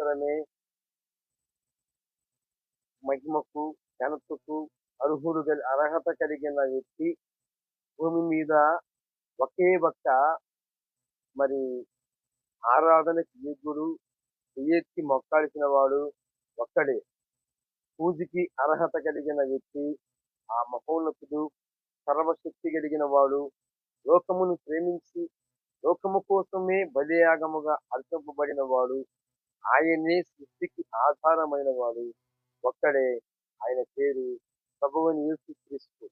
మాత్రమే మహిమకు ఘనతకు అర్హుడు అర్హత కలిగిన వ్యక్తి భూమి మీద ఒకే ఒక్క మరి ఆరాధనకి యోగ్యుడు ఎత్తి మొక్కాల్సిన వాడు ఒక్కడే. పూజకి అర్హత కలిగిన వ్యక్తి ఆ మహోన్నతుడు సర్వశక్తి కలిగిన వాడు లోకమును ప్రేమించి లోకము కోసమే బలియాగముగా అర్పింపబడిన వాడు ఆయనే సృష్టికి ఆధారమైన వాడు ఒక్కడే ఆయన పేరు ప్రభువుని యేసుక్రీస్తు.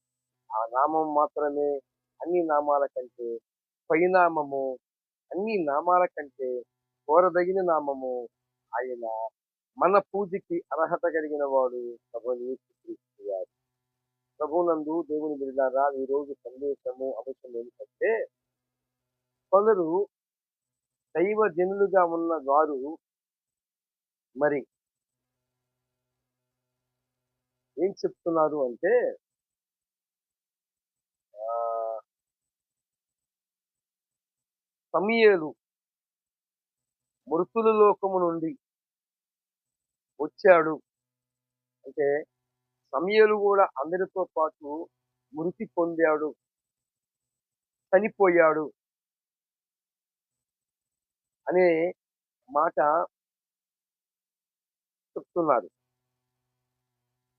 ఆ నామం మాత్రమే అన్ని నామాల కంటే పైనామము అన్ని నామాల కంటే కోరదగిన నామము ఆయన మన పూజకి అర్హత కలిగిన వాడు ప్రభువుని యేసుక్రీస్తు గారు. ప్రభునందు దేవుని బిడ్డారా ఈ రోజు సందేశము అవసరం ఏమిటంటే కొందరు దైవ జనులుగా ఉన్న వారు మరి ఏం చెప్తున్నారు అంటే ఆ, మృతుల లోకము నుండి వచ్చాడు. అంటే సమయలు కూడా అందరితో పాటు మృతి పొందాడు. చనిపోయాడు. అనే మాట చెప్తున్నారు.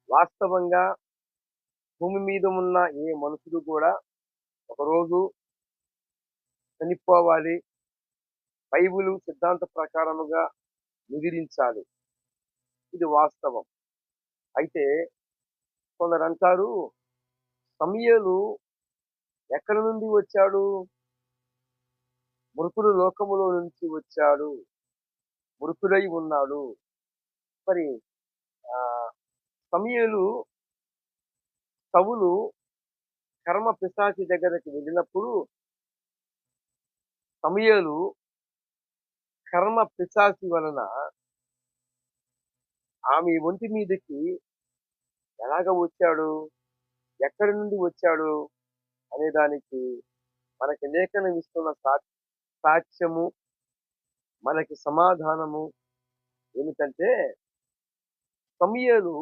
వాస్తవంగా భూమి మీద ఉన్న ఏ మనుషుడు కూడా ఒకరోజు చనిపోవాలి. బైబిల్ సిద్ధాంత ప్రకారముగా నిదిరించాలి ఇది వాస్తవం. అయితే కొందరు అంటారు సమయలు ఎక్కడి నుండి వచ్చాడు? మృతుడు లోకములో నుంచి వచ్చాడు. మృతుడై ఉన్నాడు. మరి ఆ సమయలు సవులు కర్మ పిశాచి దగ్గరికి వెళ్ళినప్పుడు సమయలు కర్మ పిశాచి వలన ఆమె ఒంటి మీదకి ఎలాగ వచ్చాడు? ఎక్కడి నుండి వచ్చాడు? అనే దానికి మనకి లేఖనం ఇస్తున్న సా- సాక్ష్యము మనకి సమాధానము ఏమిటంటే సమయలు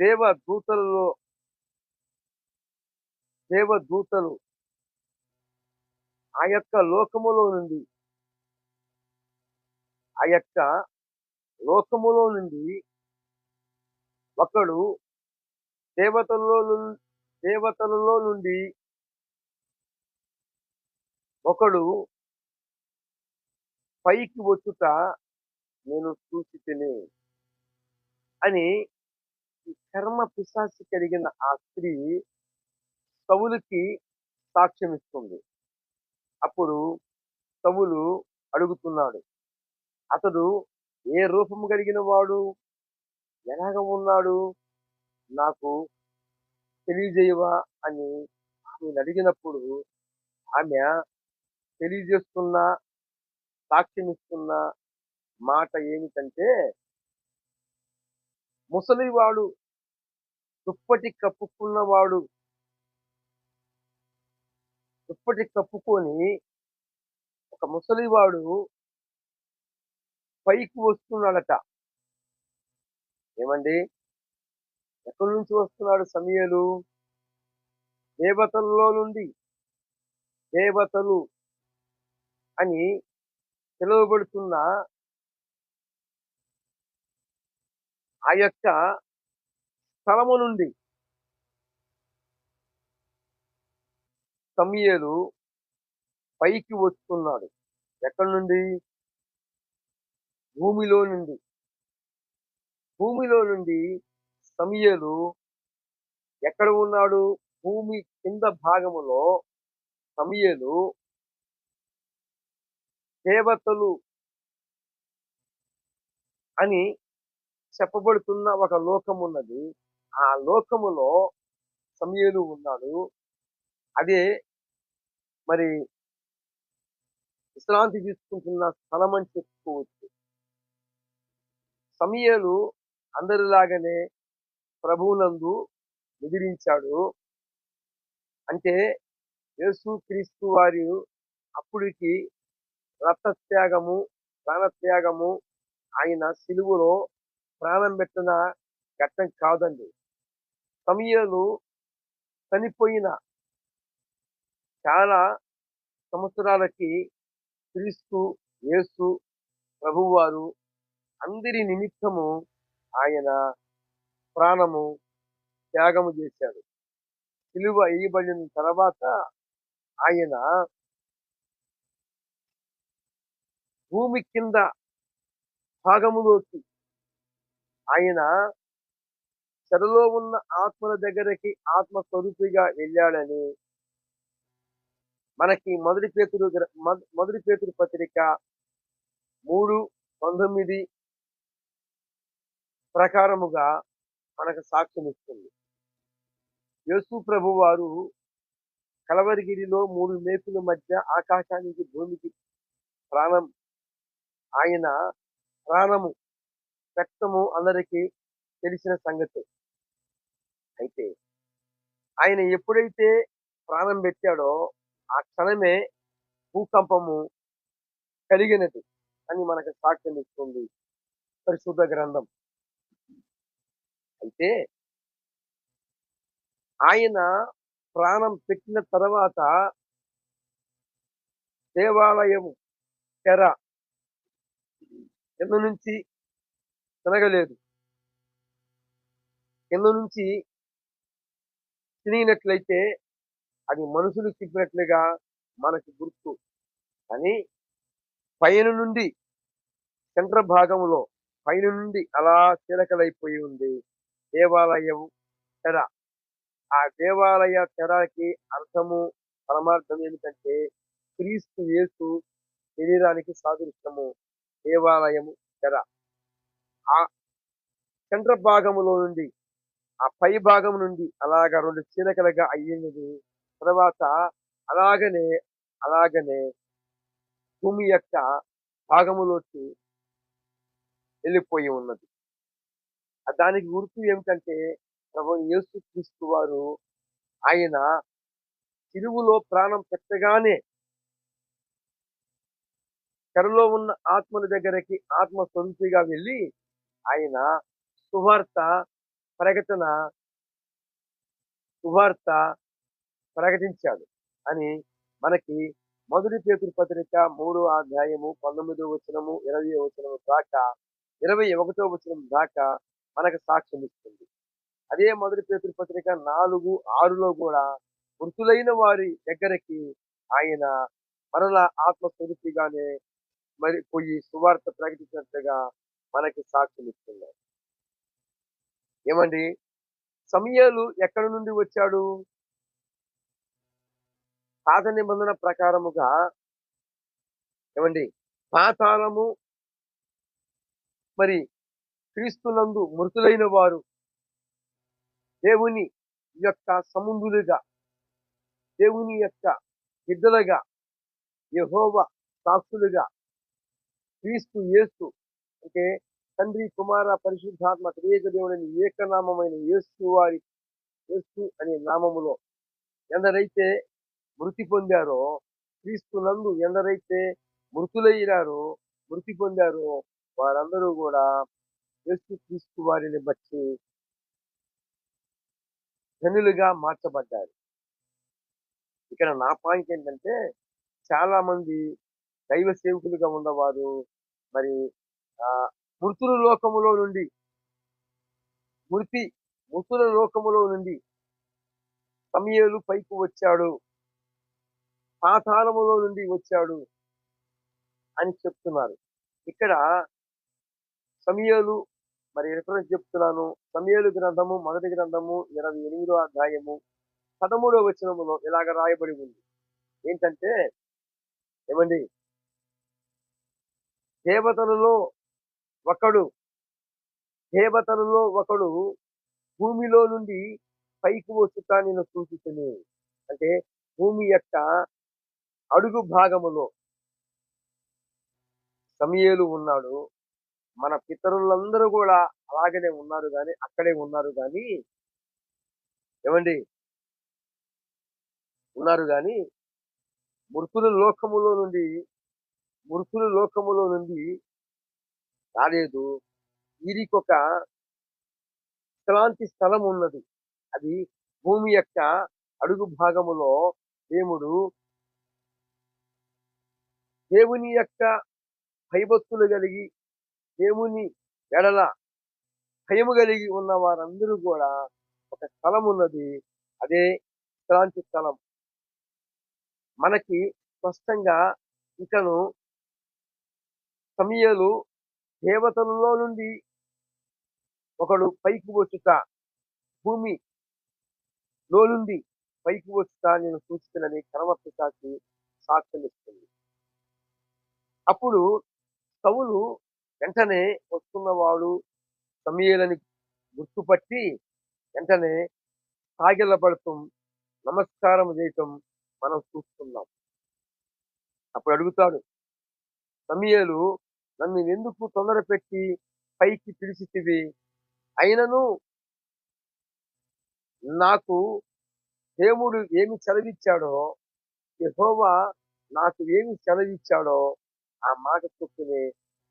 దేవదూతలలో దేవదూతలు ఆ యొక్క లోకములో నుండి ఆ యొక్క లోకములో నుండి ఒకడు దేవతల్లో ను- దేవతలలో నుండి ఒకడు పైకి వచ్చుట నేను చూసి తిని అని కర్మ పిశాసి కలిగిన ఆ స్త్రీ సవులకి సాక్ష్యం ఇస్తుంది. అప్పుడు సవులు అడుగుతున్నాడు అతడు ఏ రూపం కలిగిన వాడు? ఎలాగ ఉన్నాడు? నాకు తెలియజేయవా? అని ఆమెను అడిగినప్పుడు ఆమె తెలియజేస్తున్న సాక్ష్యమిస్తున్న మాట ఏమిటంటే ముసలివాడు దుప్పటి కప్పుకున్నవాడు దుప్పటి కప్పుకొని ఒక ముసలివాడు పైకి వస్తున్నాడట. ఏమండి? ఎక్కడి నుంచి వస్తున్నాడు సమయలు? దేవతల్లో నుండి దేవతలు అని పిలువబడుతున్న ఆ యొక్క స్థలము నుండి సమయలు పైకి వస్తున్నాడు. ఎక్కడి నుండి? భూమిలో నుండి. భూమిలో నుండి సమయలు ఎక్కడ ఉన్నాడు? భూమి కింద భాగములో సమయలు దేవతలు అని చెప్పబడుతున్న ఒక లోకం ఉన్నది. ఆ లోకములో సమయలు ఉన్నాడు. అదే మరి విశ్రాంతి తీసుకుంటున్న స్థలం అని చెప్పుకోవచ్చు. సమయలు అందరిలాగానే ప్రభువునందు ఎదిరించాడు. అంటే యేసు క్రీస్తు వారి అప్పుడికి రక్తత్యాగము ప్రాణత్యాగము ఆయన సిలువలో ప్రాణం పెట్టిన ఘట్టం కాదండి. సమయాలు చనిపోయిన చాలా సంవత్సరాలకి క్రీస్తు యేసు ప్రభువారు అందరి నిమిత్తము ఆయన ప్రాణము త్యాగము చేశాడు సిలువ వేయబడిన తర్వాత ఆయన భూమి కింద భాగములోకి ఆయన చెరలో ఉన్న ఆత్మల దగ్గరికి ఆత్మ స్వరూపిగా వెళ్ళాడని మనకి మొదటి పేతురు మొదటి పేతురు పత్రిక మూడు పంతొమ్మిది ప్రకారముగా మనకు సాక్ష్యం ఇస్తుంది. యేసు ప్రభు వారు కలవరిగిరిలో మూడు మేకుల మధ్య ఆకాశానికి భూమికి ప్రాణం ఆయన ప్రాణము రక్తము అందరికీ తెలిసిన సంగతి. అయితే ఆయన ఎప్పుడైతే ప్రాణం పెట్టాడో ఆ క్షణమే భూకంపము కలిగినది అని మనకు సాక్ష్యం ఇస్తుంది పరిశుద్ధ గ్రంథం. అయితే ఆయన ప్రాణం పెట్టిన తర్వాత దేవాలయము తెర కింద నుంచి తినగలేదు కింద నుంచి తిరిగినట్లయితే అది మనుషులు చెప్పినట్లుగా మనకి గుర్తు. కానీ పైన నుండి సెంటర్ భాగంలో పైన నుండి అలా చిలకలైపోయి ఉంది. దేవాలయం తెర. ఆ దేవాలయ తెరకి అర్థము పరమార్థం ఏమిటంటే క్రీస్తు యేసు శరీరానికి సాదృశ్యము. దేవాలయము తెర. ఆ చంద్ర భాగములో నుండి ఆ పై భాగం నుండి అలాగా రెండు చీలకలుగా అయ్యినది తర్వాత అలాగనే అలాగనే భూమి యొక్క భాగములోకి వెళ్ళిపోయి ఉన్నది. దానికి గుర్తు ఏమిటంటే ప్రభు యేసు క్రీస్తు వారు ఆయన తిరుగులో ప్రాణం పెట్టగానే చెరలో ఉన్న ఆత్మల దగ్గరికి ఆత్మ స్వరూపిగా వెళ్ళి ఆయన సువార్త ప్రకటన సువార్త ప్రకటించాడు అని మనకి మొదటి పేతురు పత్రిక మూడో అధ్యాయము పంతొమ్మిదో వచనము ఇరవై వచనము దాకా ఇరవై ఒకటో వచనం దాకా మనకు సాక్ష్యం ఇస్తుంది. అదే మొదటి పేతురు పత్రిక నాలుగు ఆరులో కూడా మృతులైన వారి దగ్గరికి ఆయన మరలా ఆత్మ స్వరూపిగానే మరి పోయి సువార్త ప్రకటించినట్లుగా మనకి సాక్ష్యం ఇస్తున్నారు ఏమండి? సమయాలు ఎక్కడి నుండి వచ్చాడు? పాత నిబంధన ప్రకారముగా ఏమండి? పాతాళము మరి క్రీస్తునందు మృతులైన వారు దేవుని యొక్క సముందులుగా దేవుని యొక్క బిడ్డలుగా యహోవ సాక్షులుగా క్రీస్తు యేసు అంటే తండ్రి కుమార పరిశుద్ధాత్మ త్రియేక దేవుడని ఏకనామమైన యేసు వారి యేసు అనే నామములో ఎందరైతే మృతి పొందారో క్రీస్తు నందు ఎందరైతే మృతులయ్యారో మృతి పొందారో వారందరూ కూడా యేసు క్రీస్తు వారిని బట్టి జనులుగా మార్చబడ్డారు. ఇక్కడ నా పాయింట్ ఏంటంటే చాలా మంది దైవ సేవకులుగా ఉన్నవారు మరి ఆ మృతుల లోకములో నుండి మృతి మృతుల లోకములో నుండి సమయలు పైకి వచ్చాడు. పాతాళములో నుండి వచ్చాడు అని చెప్తున్నారు. ఇక్కడ సమయలు మరి రిఫరెన్స్ చెప్తున్నాను. సమయలు గ్రంథము మొదటి గ్రంథము ఇరవై ఎనిమిదో అధ్యాయము పదమూడో వచనములో ఇలాగ రాయబడి ఉంది. ఏంటంటే ఏమండి? దేవతలలో ఒకడు దేవతలలో ఒకడు భూమిలో నుండి పైకి వచ్చుట నేను సూచిస్తుంది అంటే భూమి యొక్క అడుగు భాగములో సమయలు ఉన్నాడు. మన పితరులందరూ కూడా అలాగనే ఉన్నారు కానీ అక్కడే ఉన్నారు కానీ ఏమండి? ఉన్నారు కానీ మృతుల లోకములో నుండి మృతుల లోకములో నుండి రాలేదు. వీరికి ఒక విశ్రాంతి స్థలం ఉన్నది. అది భూమి యొక్క అడుగు భాగములో దేవుడు దేవుని యొక్క భయభక్తులు కలిగి దేవుని ఎడల భయము కలిగి ఉన్న వారందరూ కూడా ఒక స్థలం ఉన్నది. అదే విశ్రాంతి స్థలం. మనకి స్పష్టంగా ఇతను సమయలు దేవతలలో నుండి ఒకడు పైకి వచ్చుట భూమి లో నుండి పైకి వచ్చుట నేను చూస్తున్నానని కర్మపిశాచి సాక్ష్యం ఇస్తుంది అప్పుడు సవులు వెంటనే వస్తున్నవాడు సమయలని గుర్తుపట్టి వెంటనే సాగిలపడటం నమస్కారం చేయటం మనం చూస్తున్నాం. అప్పుడు అడుగుతాడు సమయలు నన్ను ఎందుకు తొందర పెట్టి పైకి పిలిచితివి? అయినను నాకు దేవుడు ఏమి చదివిచ్చాడో యహోవా నాకు ఏమి చదివిచ్చాడో ఆ మాట చొప్పునే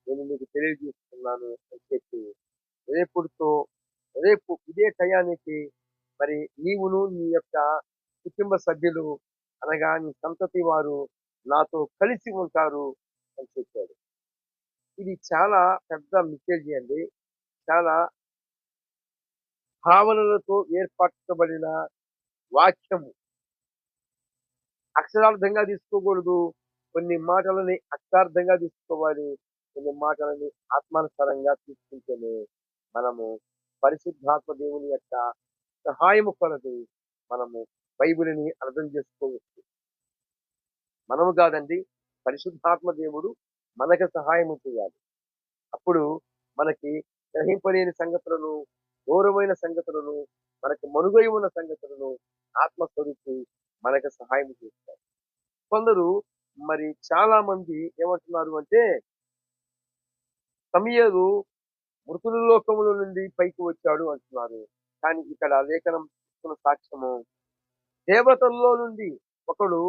నేను మీకు తెలియజేస్తున్నాను అని చెప్పి రేపుడుతో రేపు ఇదే టయానికి మరి నీవును నీ యొక్క కుటుంబ సభ్యులు అనగా నీ సంతతి వారు నాతో కలిసి ఉంటారు. అని చెప్పాడు. ఇది చాలా పెద్ద మెసేజ్ అండి. చాలా భావనలతో ఏర్పరచబడిన వాక్యము. అక్షరార్థంగా తీసుకోకూడదు. కొన్ని మాటలని అక్షార్థంగా తీసుకోవాలి. కొన్ని మాటలని ఆత్మానుసారంగా తీసుకుంటేనే మనము పరిశుద్ధాత్మ దేవుని యొక్క సహాయము కొలది మనము బైబిల్ని అర్థం చేసుకోవచ్చు. మనము కాదండి పరిశుద్ధాత్మ దేవుడు మనకు సహాయం చేయాలి. అప్పుడు మనకి గ్రహింపలేని సంగతులను గౌరవమైన సంగతులను మనకు మనుగై ఉన్న సంగతులను ఆత్మస్వరూపి మనకు సహాయం చేస్తారు. కొందరు మరి చాలా మంది ఏమంటున్నారు అంటే సమయలు మృతుల లోకముల నుండి పైకి వచ్చాడు అంటున్నారు. కానీ ఇక్కడ లేఖనం సాక్ష్యము దేవతల్లో నుండి ఒకడు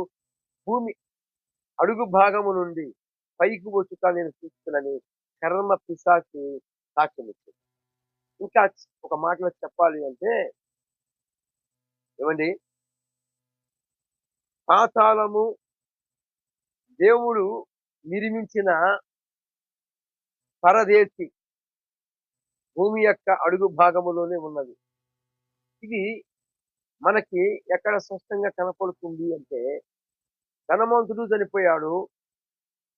భూమి అడుగు భాగము నుండి పైకి వచ్చుట నేను చూస్తున్నానని కర్మ పిశాచి సాక్ష్యం ఇచ్చింది ఇంకా ఒక మాటలో చెప్పాలి అంటే ఏమండి? పాతాళము దేవుడు నిర్మించిన పరదేశి భూమి యొక్క అడుగు భాగములోనే ఉన్నది. ఇది మనకి ఎక్కడ స్పష్టంగా కనపడుతుంది అంటే ధనవంతుడు చనిపోయాడు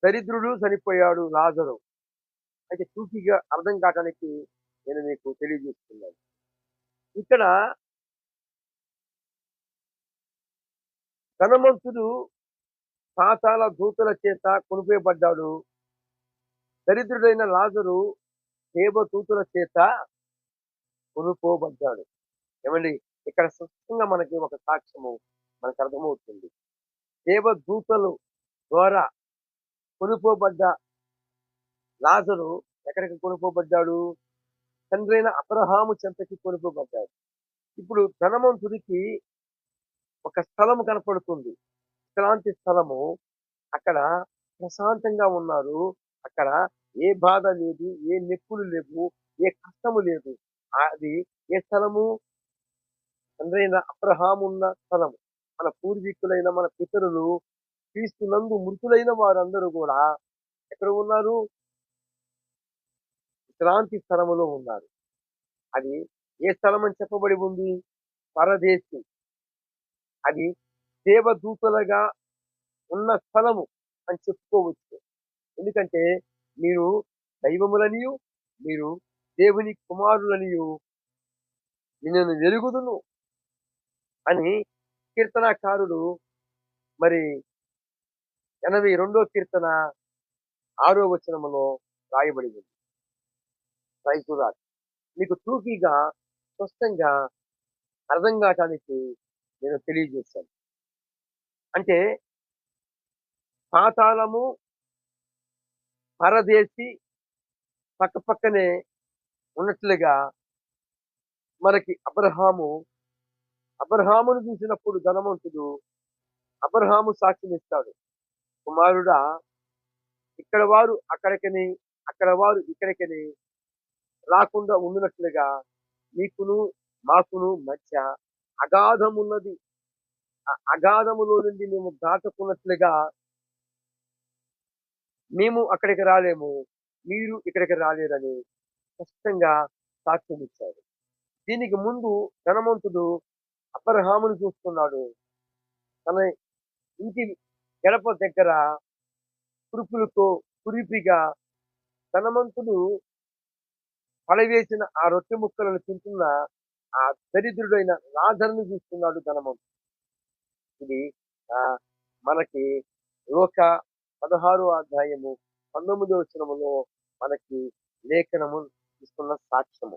దరిద్రుడు చనిపోయాడు లాజరు. అయితే చూసిగా అర్థం కావడానికి నేను మీకు తెలియజేస్తున్నాను. ఇక్కడ ధనవంతుడు పాతాల దూతల చేత కొనిపోయబడ్డాడు దరిద్రుడైన లాజరు దేవదూతుల చేత కొనుక్కోబడ్డాడు ఏమండి? ఇక్కడ స్పష్టంగా మనకి ఒక సాక్ష్యము మనకు అర్థమవుతుంది. దేవదూతలు ద్వారా కొనుక్కోబడ్డ లాజరు ఎక్కడికి కొనుకోబడ్డాడు? తండ్రైన అబ్రహాము చెంతకి కొనుకోబడ్డాడు. ఇప్పుడు ధనవంతుడికి ఒక స్థలం కనపడుతుంది. విశ్రాంతి స్థలము అక్కడ ప్రశాంతంగా ఉన్నారు. అక్కడ ఏ బాధ లేదు ఏ నెప్పులు లేవు ఏ కష్టము లేదు. అది ఏ స్థలము? తండ్రైన అబ్రహాం ఉన్న స్థలము. మన పూర్వీకులైన మన పితరులు క్రీస్తునందు మృతులైన వారందరూ కూడా ఎక్కడ ఉన్నారు? విశ్రాంతి స్థలములో ఉన్నారు. అది ఏ స్థలం అని చెప్పబడి ఉంది? పరదేశి. అది దేవదూతలుగా ఉన్న స్థలము అని చెప్పుకోవచ్చు. ఎందుకంటే మీరు దైవములనియు మీరు దేవుని కుమారులనియు నేను వెలుగుదును అని కీర్తనాకారుడు మరి ఎనభై రెండో కీర్తన ఆరో వచనములో రాయబడి ఉంది రైతురాజ్ మీకు తూకీగా స్పష్టంగా అర్థం కావటానికి నేను తెలియజేశాను. అంటే పాతాళము పరదేశి పక్క పక్కనే ఉన్నట్లుగా మనకి అబ్రహాము అబ్రహామును చూసినప్పుడు ధనవంతుడు అబ్రహాము సాక్ష్యం ఇస్తాడు కుమారుడా ఇక్కడ వారు అక్కడికని అక్కడ వారు ఇక్కడికని రాకుండా ఉండినట్లుగా నీకును మాకును మధ్య అగాధమున్నది అగాధములో నుండి మేము దాటుకున్నట్లుగా మేము అక్కడికి రాలేము మీరు ఇక్కడికి రాలేరని స్పష్టంగా సాక్ష్యం ఇచ్చాడు దీనికి ముందు ధనవంతుడు అబ్రహామును చూస్తున్నాడు. తన ఇంటి గడప దగ్గర కురుపులతో కురిపిగా ధనవంతుడు పడవేసిన ఆ రొట్టె ముక్కలను తింటున్న ఆ దరిద్రుడైన లాజరును చూస్తున్నాడు ధనవంతుడు. ఇది ఆ మనకి లోక పదహారో అధ్యాయము పంతొమ్మిదో వచనములో మనకి లేఖనము ఇస్తున్న సాక్ష్యము.